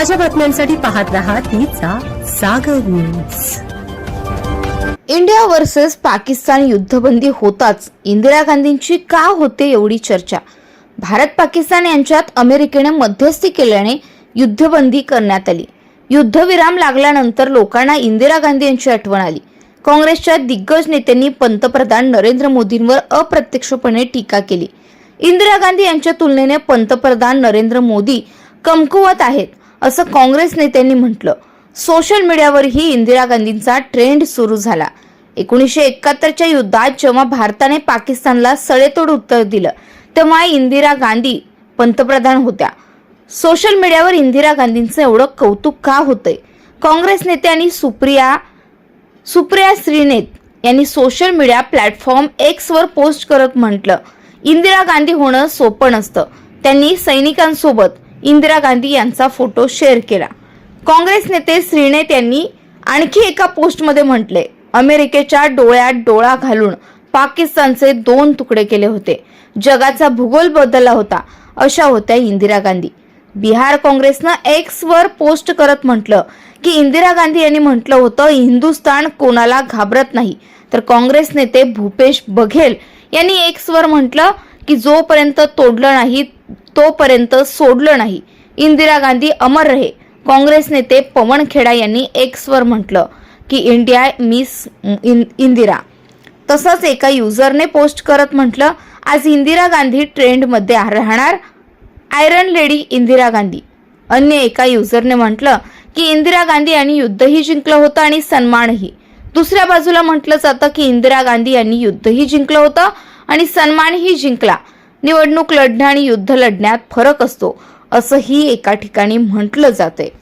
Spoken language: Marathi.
ताज्या बातम्यांसाठी पाहत राहा तिचा Sagar news India versus Pakistan युद्धबंदी होताच. इंदिरा गांधींची का होते एवढी चर्चा? भारत पाकिस्तान यांच्यात अमेरिकेने मध्यस्थी केल्याने युद्धबंदी करण्यात आली. युद्धविराम लागल्यानंतर लोकांना इंदिरा गांधी यांची आठवण आली. काँग्रेसच्या दिग्गज नेत्यांनी पंतप्रधान नरेंद्र मोदींवर अप्रत्यक्षपणे टीका केली. इंदिरा गांधी यांच्या तुलनेने पंतप्रधान नरेंद्र मोदी कमकुवत आहेत. असं काँग्रेस नेत्यांनी म्हटलं. सोशल मीडियावरही इंदिरा गांधींचा ट्रेंड सुरू झाला. एकोणीसशे एकाहत्तरच्या युद्धात जेव्हा भारताने पाकिस्तानला सडेतोड उत्तर दिलं तेव्हा इंदिरा गांधी पंतप्रधान होत्या. सोशल मीडियावर इंदिरा गांधींचं एवढं कौतुक का होतंय? काँग्रेस नेते आणि सुप्रिया सुप्रिया श्रीनेत यांनी सोशल मीडिया प्लॅटफॉर्म एक्सवर पोस्ट करत म्हटलं इंदिरा गांधी होणं सोपं नसतं. त्यांनी सैनिकांसोबत इंदिरा गांधी यांचा फोटो शेअर केला. काँग्रेस नेते श्रीनेत यांनी आणखी एका पोस्टमध्ये म्हटले अमेरिकेच्या डोळ्यात डोळा घालून पाकिस्तानचे दोन तुकडे केले होते. जगाचा भूगोल बदलला होता अशा होत्या इंदिरा गांधी. बिहार काँग्रेसनं एक्सवर पोस्ट करत म्हटलं की इंदिरा गांधी यांनी म्हटलं होतं हिंदुस्थान कोणाला घाबरत नाही. तर काँग्रेस नेते भूपेश बघेल यांनी एक्सवर म्हटलं की जोपर्यंत तोडलं नाही तोपर्यंत सोडलं नाही. इंदिरा गांधी अमर रहे. काँग्रेस नेते पवन खेडा यांनी एक्सवर म्हटलं की इंडिया मिस इन इंदिरा. तसंच एका युजरने पोस्ट करत म्हटलं आज इंदिरा गांधी ट्रेंडमध्ये राहणार. Iron lady Indira Gandhi. अन्य एका युजरने म्हटलं की इंदिरा गांधी यांनी युद्धही जिंकलं होतं आणि सन्मानही. दुसऱ्या बाजूला म्हटलं जातं की इंदिरा गांधी यांनी युद्धही जिंकलं होतं आणि सन्मानही जिंकला. निवडणूक लढणे आणि युद्ध लढण्यात फरक असतो असंही एका ठिकाणी म्हटलं जाते